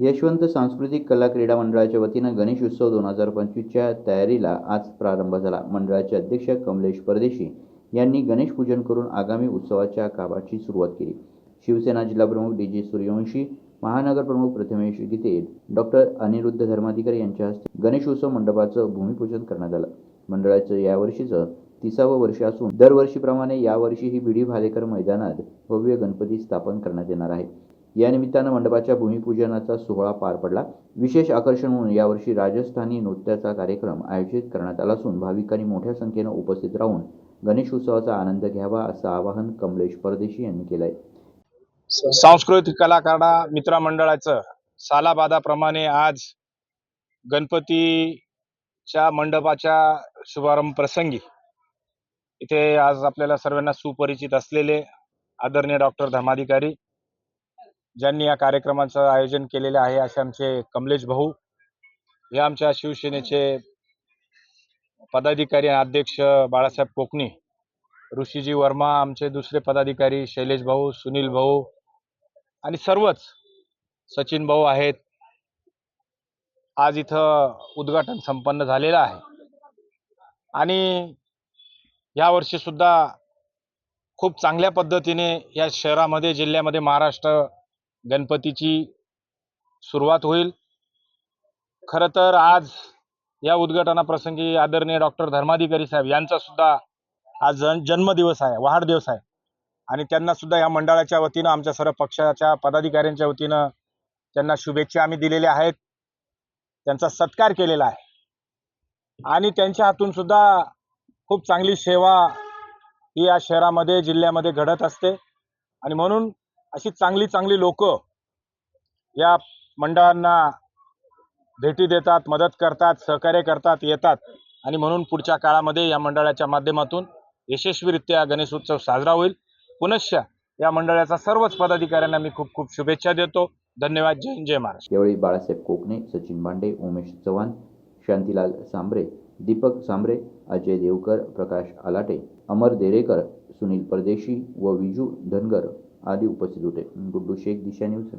यशवंत सांस्कृतिक कला क्रीडा मंडळाच्या वतीनं गणेश उत्सव दोन हजार पंचवीसच्या तयारीला आज प्रारंभ झाला. मंडळाचे अध्यक्ष कमलेश परदेशी यांनी गणेश पूजन करून आगामी उत्सवाच्या कामाची सुरुवात केली. शिवसेना जिल्हाप्रमुख डी जी सूर्यवंशी महानगरप्रमुख प्रथमेश गीते डॉक्टर अनिरुद्ध धर्माधिकारी यांच्या हस्ते गणेश उत्सव मंडपाचं भूमिपूजन करण्यात आलं. मंडळाचं यावर्षीचं तिसावं वर्ष असून दरवर्षीप्रमाणे यावर्षीही बीडी भालेकर मैदानात भव्य गणपती स्थापन करण्यात येणार आहे. या निमित्तानं मंडपाच्या भूमिपूजनाचा सोहळा पार पडला. विशेष आकर्षण म्हणून यावर्षी राजस्थानी नृत्याचा कार्यक्रम आयोजित करण्यात आला असून भाविकांनी मोठ्या संख्येनं उपस्थित राहून गणेश उत्सवाचा आनंद घ्यावा असं आवाहन कमलेश परदेशी यांनी केलंय. सांस्कृतिक कलाकारा मित्रमंडळाचं सालाबादाप्रमाणे आज गणपतीच्या मंडपाच्या शुभारंभ प्रसंगी इथे आज आपल्याला सर्वांना सुपरिचित असलेले आदरणीय डॉक्टर धर्माधिकारी ज्यांनी या कार्यक्रमाचं आयोजन केलेलं आहे असे आमचे कमलेश भाऊ हे आमच्या शिवसेनेचे पदाधिकारी आणि अध्यक्ष बाळासाहेब कोकणी ऋषीजी वर्मा आमचे दुसरे पदाधिकारी शैलेश भाऊ सुनील भाऊ आणि सर्वच सचिन भाऊ आहेत. आज इथं उद्घाटन संपन्न झालेलं आहे. आणि या वर्षी सुद्धा खूप चांगल्या पद्धतीने या शहरामध्ये जिल्ह्यामध्ये महाराष्ट्र गणपतीची सुरुवात होईल. खरं तर आज या उद्घाटनाप्रसंगी आदरणीय डॉक्टर धर्माधिकारी साहेब यांचा सुद्धा आज जन जन्मदिवस आहे वाढदिवस आहे. आणि त्यांना सुद्धा या मंडळाच्या वतीनं आमच्या सर्व पक्षाच्या पदाधिकाऱ्यांच्या वतीनं त्यांना शुभेच्छा आम्ही दिलेल्या आहेत. त्यांचा सत्कार केलेला आहे. आणि त्यांच्या हातून सुद्धा खूप चांगली सेवा ही या शहरामध्ये जिल्ह्यामध्ये घडत असते. आणि म्हणून अशी चांगली चांगली लोक या मंडळांना भेटी देतात मदत करतात सहकार्य करतात येतात. आणि म्हणून पुढच्या काळामध्ये या मंडळाच्या माध्यमातून यशस्वीरित्या गणेश उत्सव साजरा होईल. पुनश्च या मंडळाचा सर्वच पदाधिकाऱ्यांना मी खूप खूप शुभेच्छा देतो. धन्यवाद. जय जय महाराष्ट्र. यावेळी बाळासाहेब कोकणे सचिन बांडे उमेश चव्हाण शांतीलाल सांबरे दीपक सांबरे अजय देवकर प्रकाश आलाटे अमर देरेकर सुनील परदेशी व विजू धनगर. आदी उपस्थित होते. गुड्डू शेख दिशा न्यूज